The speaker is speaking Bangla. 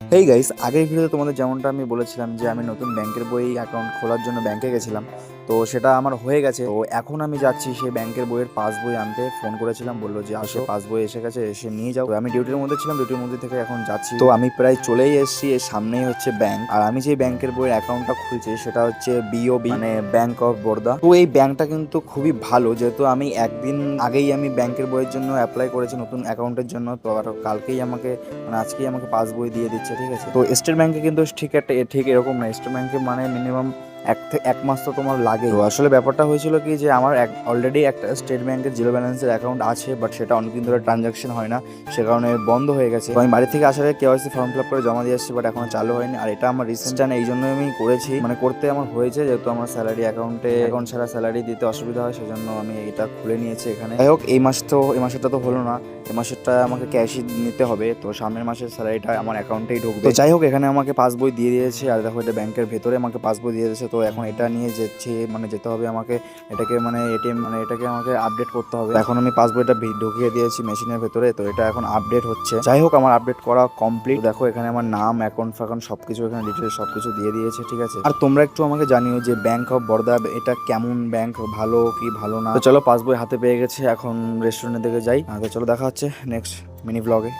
হেই গাইস আগের ভিডিওতে তোমাদের যেমনটা আমি বলেছিলাম যে আমি নতুন ব্যাংকের বই অ্যাকাউন্ট খোলার জন্য ব্যাংকে গেছিলাম। তো সেটা আমার হয়ে গেছে। তো এখন আমি যাচ্ছি সেই ব্যাংকের বইয়ের পাস বই আনতে। ফোন করেছিলাম বলল যে আসো পাস বই এসে গেছে এসে নিয়ে যাও। আমি ডিউটির মধ্যে ছিলাম ডিউটির মধ্যে থেকে এখন যাচ্ছি। তো আমি প্রায় চলেই এসেছি এর সামনেই হচ্ছে ব্যাংক আর আমি যে ব্যাংকের বইয়ের অ্যাকাউন্টটা খুলছি সেটা হচ্ছে বিওবি মানে ব্যাংক অফ বরোদা তো এই ব্যাংকটা কিন্তু খুবই ভালো যেহেতু আমি একদিন আগেই আমি ব্যাংকের বইয়ের জন্য অ্যাপ্লাই করেছি নতুন অ্যাকাউন্টের জন্য। তো আর কালকেই আমাকে মানে আজকেই আমাকে পাস বই দিয়ে দিচ্ছে ঠিক আছে? তো স্টেট ব্যাংকে কিন্তু ঠিক একটা ঠিক এরকম না। স্টেট ব্যাংকে মানে মিনিমাম এক এক মাস তো তোমার লাগে তো আসলে ব্যাপারটা হয়েছিল কি যে আমার এক অলরেডি একটা স্টেট ব্যাংকের জিরো ব্যালেন্সের অ্যাকাউন্ট আছে বাট সেটা অনেকদিন ধরে ট্রানজাকশন হয় না। সে কারণে বন্ধ হয়ে গেছে। আমি বাড়ি থেকে আসার কেওয়াইসি ফর্ম ফিল আপ করে জমা দিয়ে আসছি বাট এখনও চালু হয়নি। আর এটা আমার রিসেন্ট এই জন্যই আমি করেছি। মানে করতে আমার হয়েছে, যেহেতু আমার স্যালারি অ্যাকাউন্টে অ্যাকাউন্ট ছাড়া স্যালারি দিতে অসুবিধা হয়, সেজন্য আমি এটা খুলে নিয়েছি এখানে। যাই হোক, এই মাস তো, এই মাসেরটা তো হলো না। এই মাসেরটা আমাকে ক্যাশই নিতে হবে, তো সামনের মাসের স্যালারিটা আমার অ্যাকাউন্টেই ঢুকবে। তো যাই হোক, এখানে আমাকে পাসবই দিয়ে দিয়েছে, আর দেখো এটা ব্যাংকের ভেতরে আমাকে পাসবই দিয়ে দিয়েছে, তো এখন এটা নিয়ে যেচ্ছে মানে যেতে হবে আমাকে, এটাকে মানে এটিএম মানে এটাকে আমাকে আপডেট করতে হবে। এখন আমি পাসবইটা ঢুকিয়ে দিয়েছি মেশিনের ভেতরে, তো এটা এখন আপডেট হচ্ছে। যাই হোক, আমার আপডেট করা কমপ্লিট দেখো, এখানে আমার নাম অ্যাকাউন্ট ফ্যাকাউন্ট সবকিছু এখানে ডিটেলস সবকিছু দিয়ে দিয়েছে, ঠিক আছে? আর তোমরা একটু আমাকে জানিও যে ব্যাংক অফ বরোদা এটা কেমন ব্যাংক ভালো কি ভালো না? তো চলো, পাসবই হাতে পেয়ে গেছে, এখন রেস্টুরেন্টের দিকে যাই। তো চলো, দেখা হচ্ছে নেক্সট মিনি ব্লগে